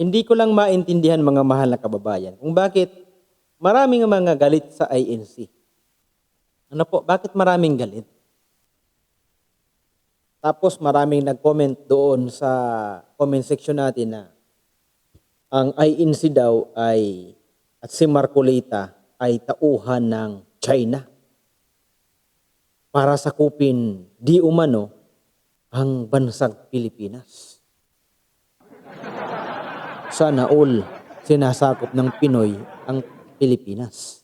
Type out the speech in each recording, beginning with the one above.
Hindi ko lang maintindihan mga mahal na kababayan kung bakit maraming mga galit sa INC. Ano po, bakit maraming galit? Tapos maraming nag-comment doon sa comment section natin na ang INC daw ay at si Marcolita ay tauhan ng China para sakupin di umano ang bansang Pilipinas. Sana all sinasakop ng Pinoy ang Pilipinas.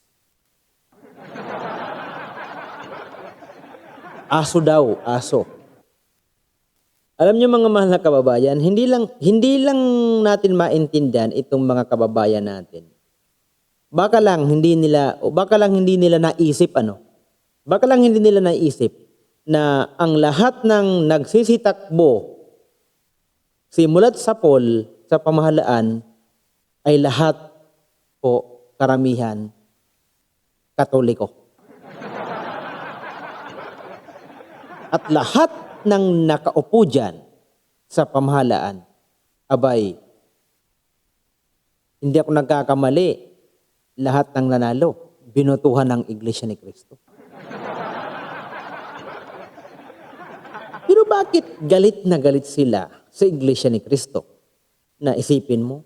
Aso daw, aso. Alam niyo mga mahal na kababayan, hindi lang hindi lang natin maintindihan itong mga kababayan natin. Baka lang hindi nila o baka lang hindi nila naisip ano. Baka lang hindi nila naisip na ang lahat ng nagsisitakbo simulat sa poll sa pamahalaan ay lahat po karamihan katoliko. At lahat ng nakaupo dyan sa pamahalaan, abay, hindi ako nagkakamali, lahat ng nanalo, binutuhan ng Iglesia ni Cristo. Pero bakit galit na galit sila sa Iglesia ni Cristo? Na isipin mo,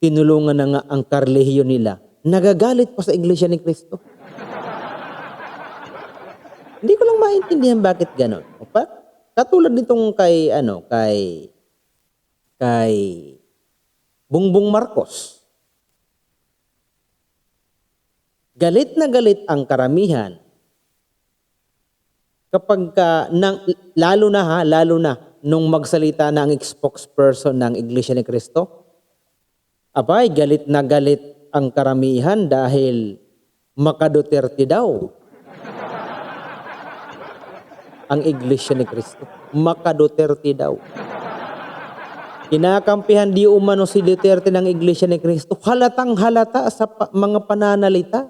tinulungan na nga ang karlehiyo nila, nagagalit pa sa Iglesia ni Cristo. Hindi ko lang maintindihan bakit ganon. O pa, katulad nitong kay, ano, kay, kay Bongbong Marcos. Galit na galit ang karamihan kapag ka, nang, lalo na ha, lalo na, nung magsalita na ang spokesperson ng Iglesia ni Cristo, abay, galit na galit ang karamihan dahil makaduterte daw ang Iglesia ni Cristo. Makaduterte daw. Kinakampihan di umano si Duterte ng Iglesia ni Cristo. Halatang halata sa mga pananalita.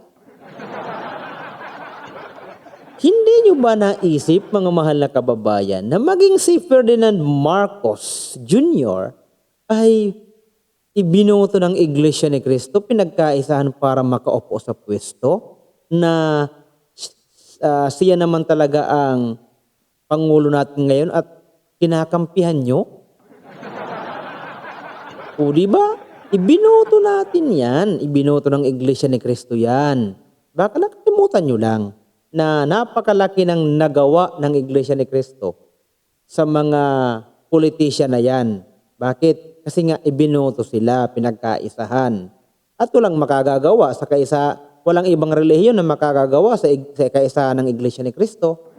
Hindi nyo ba naisip, mga mahal na kababayan, na maging si Ferdinand Marcos Jr. ay ibinoto ng Iglesia ni Cristo, pinagkaisahan para makaupo sa pwesto, na ah, siya naman talaga ang Pangulo natin ngayon at kinakampihan nyo? O di ba? Ibinoto natin yan. Ibinoto ng Iglesia ni Cristo yan. Baka nakalimutan nyo lang na napakalaki ng nagawa ng Iglesia ni Cristo sa mga politician na yan. Bakit? Kasi nga ibinoto sila, pinagkaisahan. At walang makagagawa sa kaisa, walang ibang relihiyon na makagagawa sa, sa kaisahan ng Iglesia ni Cristo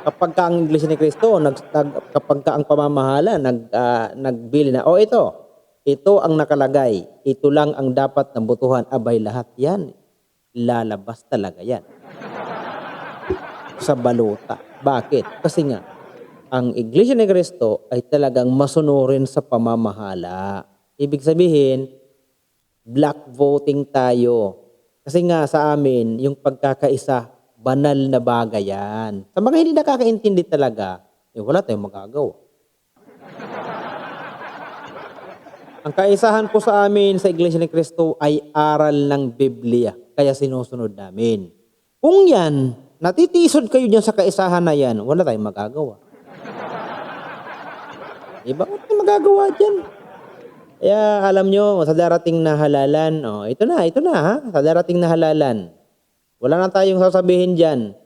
kapag ka ang Iglesia ni Cristo, nag, nag- kapag ka ang pamamahala, nag, ah, nagbili na, o ito, ito ang nakalagay, ito lang ang dapat na butuhan, abay lahat yan, lalabas talaga yan. Sa baluta. Bakit? Kasi nga, ang Iglesia ni Cristo ay talagang masunurin sa pamamahala. Ibig sabihin, black voting tayo. Kasi nga sa amin, yung pagkakaisa, banal na bagay yan. Sa mga hindi nakakaintindi talaga, eh, wala tayong magagawa. Ang kaisahan po sa amin sa Iglesia ni Cristo ay aral ng Biblia. Kaya sinusunod namin. Kung yan, natitisod kayo dyan sa kaisahan na yan, wala tayong magagawa. Iba, wala tayong magagawa dyan. Kaya alam nyo, sa darating na halalan, oh, ito na, ito na ha, sa darating na halalan, wala na tayong sasabihin dyan.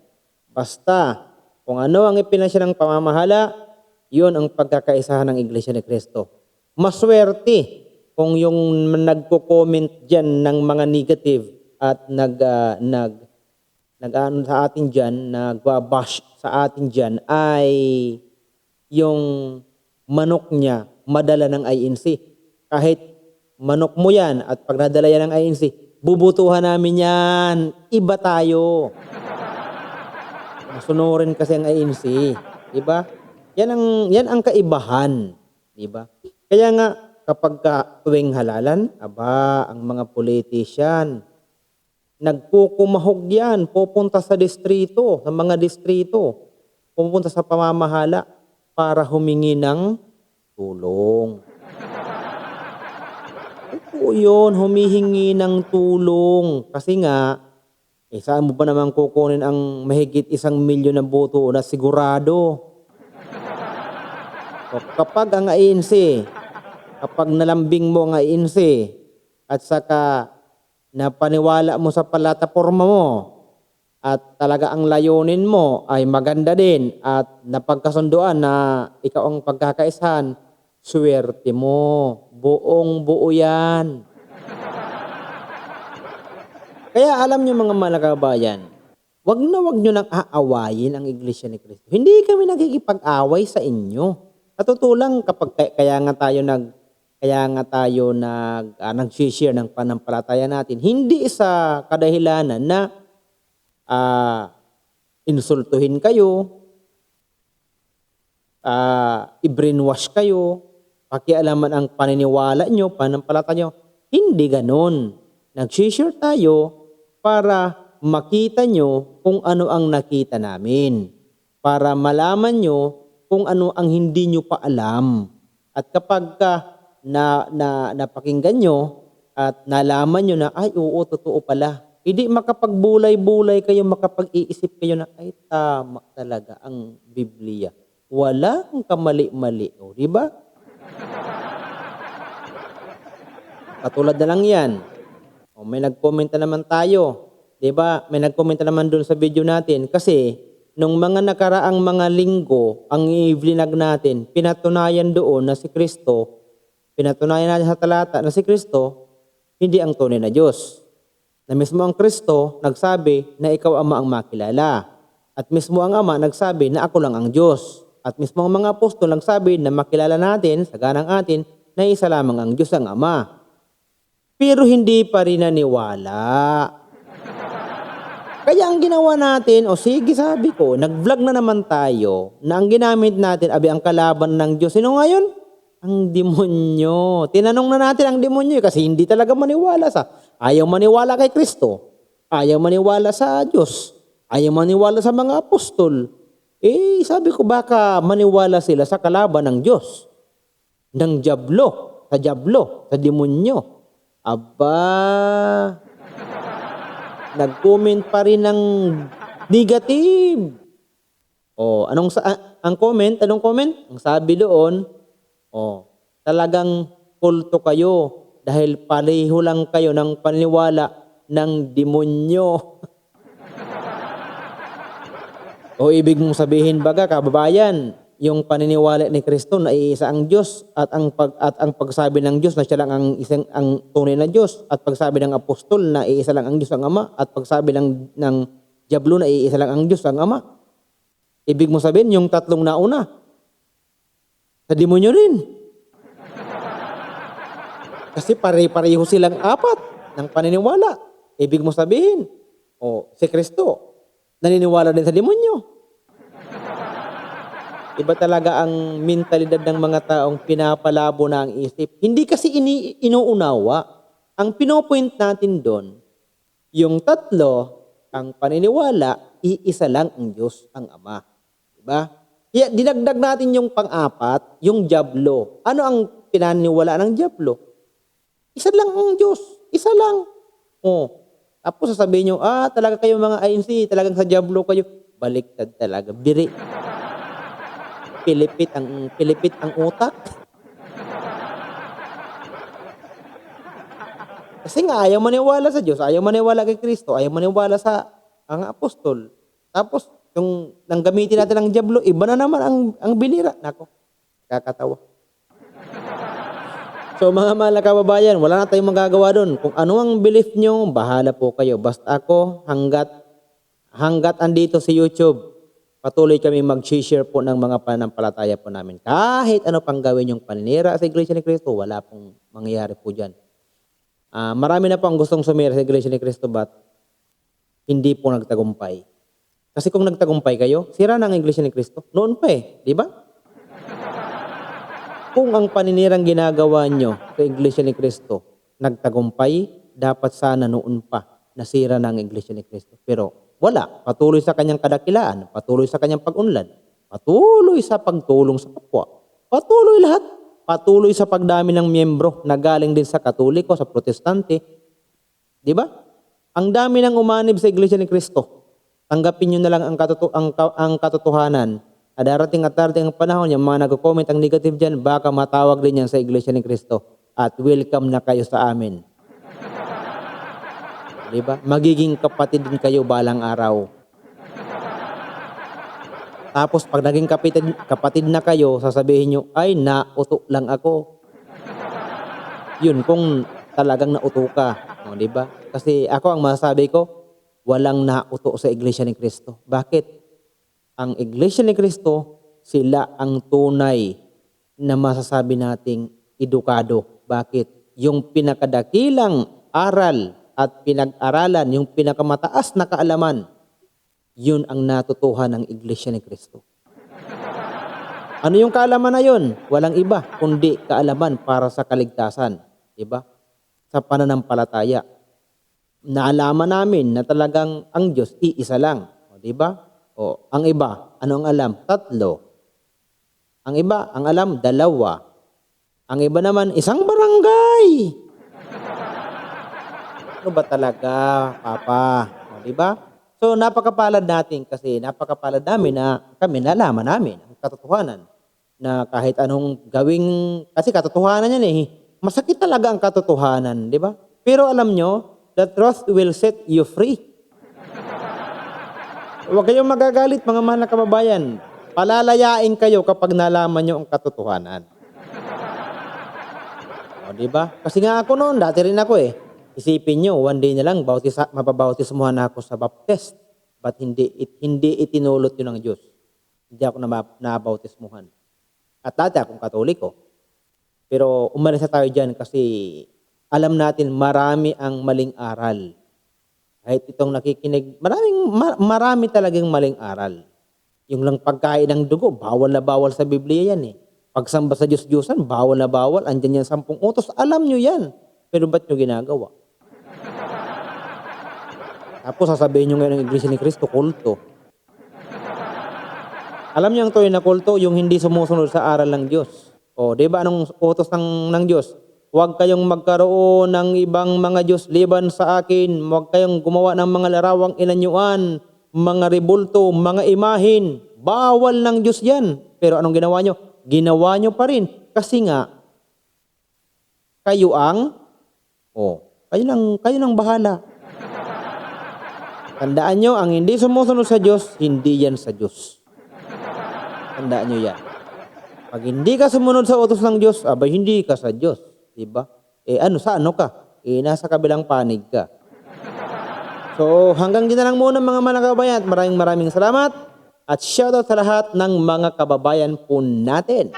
Basta, kung ano ang ipinasya ng pamamahala, yun ang pagkakaisahan ng Iglesia ni Cristo. Maswerte kung yung nagko-comment dyan ng mga negative at nag, ah, nag, nag ano sa atin dyan, nagbabash sa atin dyan ay yung manok niya madala ng INC. Kahit manok mo yan at pag nadala yan ng INC, bubutuhan namin yan. Iba tayo. Masunurin kasi ang INC. Di ba? Yan ang, yan ang kaibahan. Di ba? Kaya nga, kapag ka tuwing halalan, aba, ang mga politician, nagkukumahog yan, pupunta sa distrito, sa mga distrito, pupunta sa pamamahala para humingi ng tulong. po yun, humihingi ng tulong. Kasi nga, eh, saan mo ba naman kukunin ang mahigit isang milyon na boto na sigurado? O, kapag ang ANC, kapag nalambing mo ang ANC, at saka napaniwala mo sa plataforma mo, at talaga ang layunin mo ay maganda din at napagkasunduan na ikaw ang pagkakaisahan, swerte mo. Buong buo yan. Kaya alam nyo mga malakabayan, wag na wag nyo nang aawayin ang Iglesia ni Cristo. Hindi kami nagkikipag-away sa inyo. Natutulang kapag kaya nga tayo nag kaya nga tayo nag uh, nag-share ng panampalataya natin hindi sa kadahilanan na ah insultuhin kayo, ah i-brainwash kayo, pakialaman ang paniniwala nyo, panampalataya nyo. Hindi ganon. Nag-share tayo para makita nyo kung ano ang nakita namin. Para malaman nyo kung ano ang hindi nyo pa alam. At kapag ka na, na napakinggan nyo at nalaman nyo na, ay oo, totoo pala. Hindi makapagbulay-bulay kayo, makapag-iisip kayo na, ay tama talaga ang Biblia. Walang kamali-mali. O, di ba? Katulad na lang yan. O, may nag-comment na naman tayo. 'Di ba? May nag-comment na naman doon sa video natin kasi nung mga nakaraang mga linggo, ang i-vlinag natin, pinatunayan doon na si Kristo, pinatunayan natin sa talata na si Kristo, hindi ang tunay na Diyos. Na mismo ang Kristo nagsabi na ikaw ama ang makilala. At mismo ang ama nagsabi na ako lang ang Diyos. At mismo ang mga apostol nagsabi na makilala natin sa ganang atin na isa lamang ang Diyos ang Ama. Pero hindi pa rin naniwala. Kaya ang ginawa natin, o sige sabi ko, nag-vlog na naman tayo na ang ginamit natin, abi ang kalaban ng Diyos. Sino ngayon? Ang demonyo. Tinanong na natin ang demonyo eh, kasi hindi talaga maniwala sa, ayaw maniwala kay Kristo. Ayaw maniwala sa Diyos. Ayaw maniwala sa mga apostol. Eh, sabi ko baka maniwala sila sa kalaban ng Diyos. Ng Diablo. Sa Diablo. Sa demonyo. Aba, nag-comment pa rin ng negative. Oh, anong sa ang comment? Anong comment? Ang sabi doon, oh, talagang kulto kayo dahil pareho lang kayo ng paniwala ng demonyo. o ibig mong sabihin baga kababayan, yung paniniwala ni Kristo na iisa ang Diyos at ang pag at ang pagsabi ng Diyos na siya lang ang isang ang tunay na Diyos at pagsabi ng apostol na iisa lang ang Diyos ang Ama at pagsabi ng ng Diablo na iisa lang ang Diyos ang Ama. Ibig mo sabihin yung tatlong nauna sa demonyo rin. Kasi pare-pareho silang apat ng paniniwala. Ibig mo sabihin, o si Kristo naniniwala din sa demonyo. Iba talaga ang mentalidad ng mga taong pinapalabo na ang isip. Hindi kasi ini inuunawa. Ang pinopoint natin doon, yung tatlo, ang paniniwala, iisa lang ang Diyos, ang Ama. Diba? Kaya dinagdag natin yung pang-apat, yung Diablo. Ano ang pinaniwala ng Diablo? Isa lang ang Diyos. Isa lang. Oh. Tapos sasabihin nyo, ah, talaga kayo mga INC, talagang sa Diablo kayo. Baliktad talaga. Biri pilipit ang pilipit ang utak. Kasi nga ayaw maniwala sa Diyos, ayaw maniwala kay Kristo, ayaw maniwala sa ang apostol. Tapos yung nang gamitin natin ang diablo, iba na naman ang ang binira. Nako. Kakatawa. So mga mahal na kababayan, wala na tayong magagawa doon. Kung ano ang belief nyo, bahala po kayo. Basta ako, hanggat, hanggat andito si YouTube, patuloy kami mag-share po ng mga pananampalataya po namin. Kahit ano pang gawin yung paninira sa Iglesia ni Cristo, wala pong mangyayari po dyan. Uh, marami na po ang gustong sumira sa Iglesia ni Cristo, but hindi po nagtagumpay. Kasi kung nagtagumpay kayo, sira na ang Iglesia ni Cristo. Noon pa eh, di ba? Kung ang paninirang ginagawa nyo sa Iglesia ni Cristo, nagtagumpay, dapat sana noon pa nasira na ang Iglesia ni Cristo. Pero wala. Patuloy sa kanyang kadakilaan, patuloy sa kanyang pag-unlad, patuloy sa pagtulong sa kapwa, patuloy lahat. patuloy sa pagdami ng miyembro na galing din sa Katoliko, sa Protestante. Di ba? Ang dami ng umanib sa Iglesia ni Kristo. Tanggapin nyo na lang ang, katoto- ang, ang katotohanan. At darating at darating ang panahon, yung mga nag-comment ang negative dyan, baka matawag din yan sa Iglesia ni Kristo. At welcome na kayo sa amin. Di ba? Magiging kapatid din kayo balang araw. Tapos pag naging kapatid, kapatid na kayo, sasabihin nyo, ay nauto lang ako. Yun, kung talagang nauto ka. O, di ba? Kasi ako ang masasabi ko, walang nauto sa Iglesia ni Kristo. Bakit? Ang Iglesia ni Kristo, sila ang tunay na masasabi nating edukado. Bakit? Yung pinakadakilang aral at pinag-aralan, yung pinakamataas na kaalaman, yun ang natutuhan ng Iglesia ni Kristo. Ano yung kaalaman na yun? Walang iba, kundi kaalaman para sa kaligtasan. Diba? Sa pananampalataya. Naalaman namin na talagang ang Diyos, iisa lang. O, diba? O, ang iba, ano ang alam? Tatlo. Ang iba, ang alam, dalawa. Ang iba naman, isang barangay. Ano ba talaga, Papa? O, di ba? So, napakapalad natin kasi napakapalad namin na kami nalaman namin ang katotohanan na kahit anong gawing, kasi katotohanan yan eh. Masakit talaga ang katotohanan, di ba? Pero alam nyo, the truth will set you free. Huwag kayong magagalit mga mahal na kababayan. Palalayain kayo kapag nalaman nyo ang katotohanan. O, di ba? Kasi nga ako noon, dati rin ako eh. Isipin nyo, one day na lang, bautis, mapabautismuhan ako sa baptist. But hindi, it, hindi itinulot yun ng Diyos. Hindi ako na, nabautismuhan. At dati akong katoliko. Pero umalis na tayo dyan kasi alam natin marami ang maling aral. Kahit itong nakikinig, maraming, ma- marami talagang maling aral. Yung lang pagkain ng dugo, bawal na bawal sa Biblia yan eh. Pagsamba sa Diyos-Diyosan, bawal na bawal. Andyan yan sampung utos. Alam nyo yan. Pero ba't nyo ginagawa? Tapos sasabihin nyo ngayon ng Iglesia ni Cristo, kulto. Alam niyo ang tuloy na kulto, yung hindi sumusunod sa aral ng Diyos. O, di ba anong utos ng, ng Diyos? Huwag kayong magkaroon ng ibang mga Diyos liban sa akin. Huwag kayong gumawa ng mga larawang inanyuan, mga rebulto, mga imahin. Bawal ng Diyos yan. Pero anong ginawa nyo? Ginawa nyo pa rin. Kasi nga, kayo ang, oh, kayo nang, kayo nang bahala. Tandaan nyo, ang hindi sumusunod sa Diyos, hindi yan sa Diyos. Tandaan nyo yan. Pag hindi ka sumunod sa utos ng Diyos, abay hindi ka sa Diyos. Diba? Eh ano, sa ano ka? Eh nasa kabilang panig ka. So hanggang na lang muna mga kababayan. At Maraming maraming salamat. At shoutout sa lahat ng mga kababayan po natin.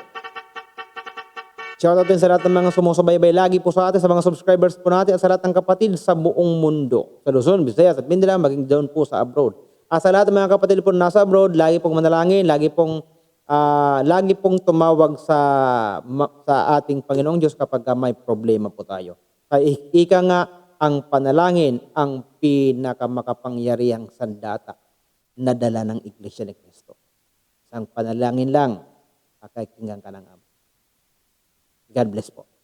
Shoutout din sa lahat ng mga sumusubaybay lagi po sa atin, sa mga subscribers po natin at sa lahat ng kapatid sa buong mundo. Sa Luzon, Visayas at Mindanao, maging doon po sa abroad. At sa lahat ng mga kapatid po na nasa abroad, lagi pong manalangin, lagi pong ah, lagi pong tumawag sa sa ating Panginoong Diyos kapag ka may problema po tayo. Kaya ika nga ang panalangin ang pinakamakapangyarihang sandata na dala ng Iglesia ni Kristo. Isang panalangin lang, kakaikingan ka ng Ama. God bless po.